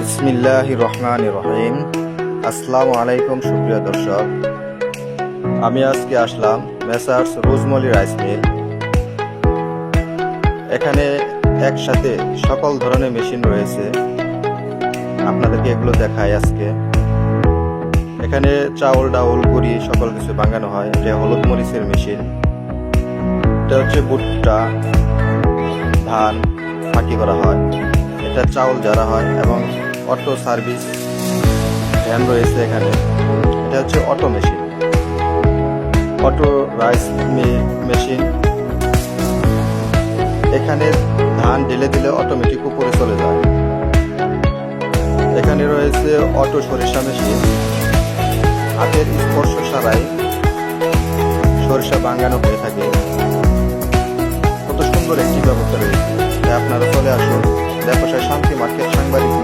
বিসমিল্লাহ রহমান রহিম। আসসালামু আলাইকুম, সুপ্রিয় দর্শক। আমি আজকে আসলাম মেসার্স রোজমলি রাইস মিল এখানে একসাথে সকল ধরনের মেশিন রয়েছে। আপনাদেরকে এগুলো দেখাই আজকে। এখানে চাউল, ডাউল গুড়ি সকল কিছু বাঙানো হয়। এটা হলুদ মরিচের মেশিন। এটা হচ্ছে ভুট্টা, ধান ফাঁকি করা হয়। এটা চাউল যারা হয় এবং অটো সার্ভিস, ভ্যান রয়েছে এখানে। এটা হচ্ছে auto machine. Auto rice machine. এখানে ধান ঢেলে দিলে অটোমেটিক উপরে চলে যায়। এখানে রয়েছে অটো সরিষা মেশিন। হাতের স্পর্শ ছাড়াই সরিষা বাঙ্গানো হয়ে থাকে। কত সুন্দর একটি ব্যবস্থা রয়েছে। আপনারা চলে আসুন। ব্যবসায় শান্তি মার্কেট সাংবাদিক